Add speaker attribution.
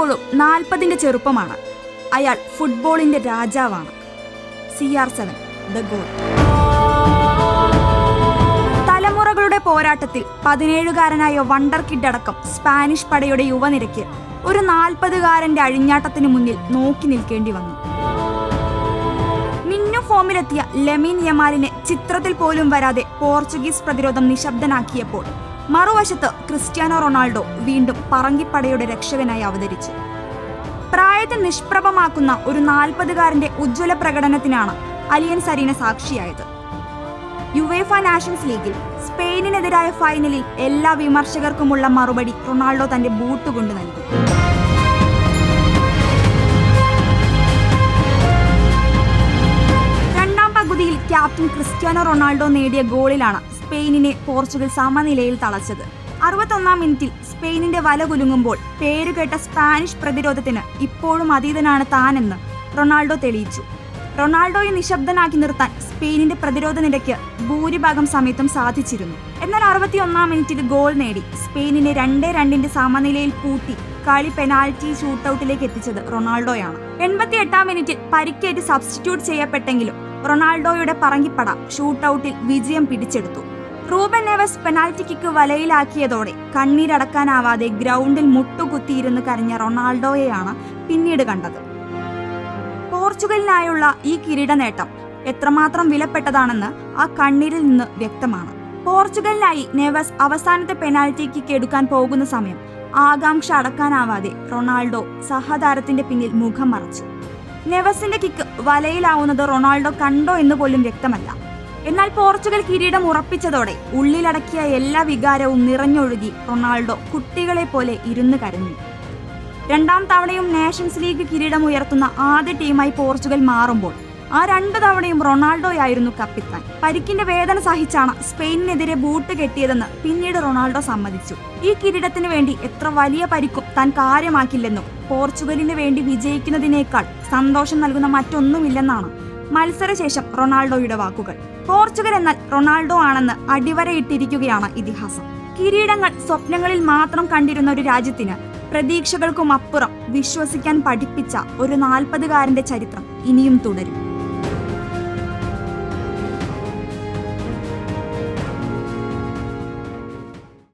Speaker 1: ഇപ്പോഴും നാൽപ്പതിന്റെ ചെറുപ്പമാണ്. അയാൾ ഫുട്ബോളിന്റെ രാജാവാണ്. C R seven the goal. തലമുറകളുടെ പോരാട്ടത്തിൽ പതിനേഴുകാരനായ വണ്ടർ കിഡ് അടക്കം സ്പാനിഷ് പടയുടെ യുവനിരയ്ക്ക് ഒരു നാൽപ്പതുകാരന്റെ അഴിഞ്ഞാട്ടത്തിന് മുന്നിൽ നോക്കി നിൽക്കേണ്ടി വന്നു. മിന്നു ഫോമിലെത്തിയ ലെമീൻ യമാലിനെ ചിത്രത്തിൽ പോലും വരാതെ പോർച്ചുഗീസ് പ്രതിരോധം നിശബ്ദനാക്കിയപ്പോൾ മറുവശത്ത് ക്രിസ്ത്യാനോ റൊണാൾഡോ വീണ്ടും പറങ്കിപ്പടയുടെ രക്ഷകനായി അവതരിച്ചു. പ്രായത്തെ നിഷ്പ്രഭമാക്കുന്ന ഒരു നാൽപ്പതുകാരന്റെ ഉജ്ജ്വല പ്രകടനത്തിനാണ് അലിയൻ സരീന സാക്ഷിയായത്. യുവേഫ നാഷൻസ് ലീഗിൽ സ്പെയിനിനെതിരായ ഫൈനലിൽ എല്ലാ വിമർശകർക്കുമുള്ള മറുപടി റൊണാൾഡോ തന്റെ ബൂട്ട് കൊണ്ട് നൽകി. രണ്ടാം പകുതിയിൽ ക്യാപ്റ്റൻ ക്രിസ്ത്യാനോ റൊണാൾഡോ നേടിയ ഗോളിലാണ് സ്പെയിനിനെ പോർച്ചുഗൽ സമനിലയിൽ തളച്ചത്. അറുപത്തൊന്നാം മിനിറ്റിൽ സ്പെയിനിന്റെ വല കുലുങ്ങുമ്പോൾ പേരുകേട്ട സ്പാനിഷ് പ്രതിരോധത്തിന് ഇപ്പോഴും അതീതനാണ് താനെന്ന് റൊണാൾഡോ തെളിയിച്ചു. റൊണാൾഡോയെ നിശബ്ദനാക്കി നിർത്താൻ സ്പെയിനിന്റെ പ്രതിരോധ നിരക്ക് ഭൂരിഭാഗം സമയത്തും സാധിച്ചിരുന്നു. എന്നാൽ അറുപത്തിയൊന്നാം മിനിറ്റിൽ ഗോൾ നേടി സ്പെയിനിനെ രണ്ടേ രണ്ടിന്റെ സമനിലയിൽ കൂട്ടി കളി പെനാൽറ്റി ഷൂട്ടൌട്ടിലേക്ക് എത്തിച്ചത് റൊണാൾഡോയാണ്. എൺപത്തി എട്ടാം മിനിറ്റിൽ പരിക്കേറ്റ് സബ്സ്റ്റിറ്റ്യൂട്ട് ചെയ്യപ്പെട്ടെങ്കിലും റൊണാൾഡോയുടെ പറങ്കിപ്പട ഷൂട്ടൌട്ടിൽ വിജയം പിടിച്ചെടുത്തു. റൂബൻ നെവസ് പെനാൽറ്റി കിക്ക് വലയിലാക്കിയതോടെ കണ്ണീരടക്കാനാവാതെ ഗ്രൗണ്ടിൽ മുട്ടുകുത്തിയിരുന്ന് കരഞ്ഞ റൊണാൾഡോയെയാണ് പിന്നീട് കണ്ടത്. പോർച്ചുഗലിനായുള്ള ഈ കിരീട നേട്ടം എത്രമാത്രം വിലപ്പെട്ടതാണെന്ന് ആ കണ്ണീരിൽ നിന്ന് വ്യക്തമാണ്. പോർച്ചുഗലിനായി നെവസ് അവസാനത്തെ പെനാൽറ്റി കിക്ക് എടുക്കാൻ പോകുന്ന സമയം ആകാംക്ഷ അടക്കാനാവാതെ റൊണാൾഡോ സഹതാരത്തിന്റെ പിന്നിൽ മുഖം മറച്ചു. നെവസിന്റെ കിക്ക് വലയിലാവുന്നത് റൊണാൾഡോ കണ്ടോ എന്ന് പോലും വ്യക്തമല്ല. എന്നാൽ പോർച്ചുഗൽ കിരീടം ഉറപ്പിച്ചതോടെ ഉള്ളിലടക്കിയ എല്ലാ വികാരവും നിറഞ്ഞൊഴുകി റൊണാൾഡോ കുട്ടികളെ പോലെ ഇരുന്ന് കരഞ്ഞു. രണ്ടാം തവണയും നേഷൻസ് ലീഗ് കിരീടം ഉയർത്തുന്ന ആദ്യ ടീമായി പോർച്ചുഗൽ മാറുമ്പോൾ ആ രണ്ട് തവണയും റൊണാൾഡോയായിരുന്നു കപ്പിത്താൻ. പരിക്കിന്റെ വേദന സഹിച്ചാണ് സ്പെയിനിനെതിരെ ബൂട്ട് കെട്ടിയതെന്ന് പിന്നീട് റൊണാൾഡോ സമ്മതിച്ചു. ഈ കിരീടത്തിന് വേണ്ടി എത്ര വലിയ പരിക്കും താൻ കാര്യമാക്കില്ലെന്നും പോർച്ചുഗലിന് വേണ്ടി വിജയിക്കുന്നതിനേക്കാൾ സന്തോഷം നൽകുന്ന മറ്റൊന്നുമില്ലെന്നാണ് മത്സരശേഷം റൊണാൾഡോയുടെ വാക്കുകൾ. പോർച്ചുഗൽ എന്നാൽ റൊണാൾഡോ ആണെന്ന് അടിവരയിട്ടിരിക്കുകയാണ് ഇതിഹാസം. കിരീടങ്ങൾ സ്വപ്നങ്ങളിൽ മാത്രം കണ്ടിരുന്ന ഒരു രാജ്യത്തിന് പ്രതീക്ഷകൾക്കും അപ്പുറം വിശ്വസിക്കാൻ പഠിപ്പിച്ച ഒരു നാൽപ്പതുകാരന്റെ ചരിത്രം ഇനിയും തുടരും.